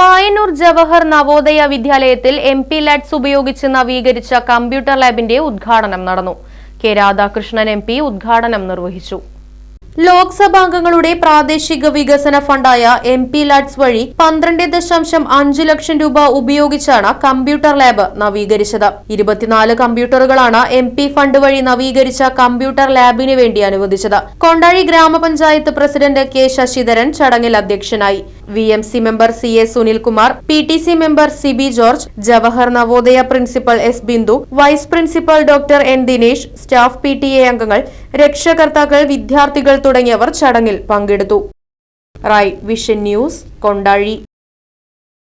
Mayannoor Jawahar Navodaya വിദ്യാലയത്തിൽ M P let's ഉപയോഗിച്ച് നവീകരിച്ച കമ്പ്യൂട്ടർ ലാബിന്റെ ഉദ്ഘാടനം നടന്നു. കെ രാധാകൃഷ്ണൻ എം പി ഉദ്ഘാടനം നിർവഹിച്ചു. ലോക്സഭാംഗങ്ങളുടെ പ്രാദേശിക വികസന ഫണ്ടായ എം പി ലാറ്റ്സ് വഴി പന്ത്രണ്ട് ദശാംശം അഞ്ച് ലക്ഷം രൂപ ഉപയോഗിച്ചാണ് കമ്പ്യൂട്ടർ ലാബ് നവീകരിച്ചത്. ഇരുപത്തിനാല് കമ്പ്യൂട്ടറുകളാണ് എം പി ഫണ്ട് വഴി നവീകരിച്ച കമ്പ്യൂട്ടർ ലാബിന് വേണ്ടി അനുവദിച്ചത്. കൊണ്ടാഴി ഗ്രാമപഞ്ചായത്ത് പ്രസിഡന്റ് കെ ശശിധരൻ ചടങ്ങിൽ അധ്യക്ഷനായി. V M C member C A Sunilkumar P T C member C B George Jawahar Navodaya principal S Bindu vice principal doctor N Dinesh staff P T A അംഗങ്ങൾ രക്ഷകർത്താക്കൾ വിദ്യാർത്ഥികൾ തുടങ്ങിയവർ ചടങ്ങിൽ പങ്കെടുത്തു. Rai vision news Kondazhy.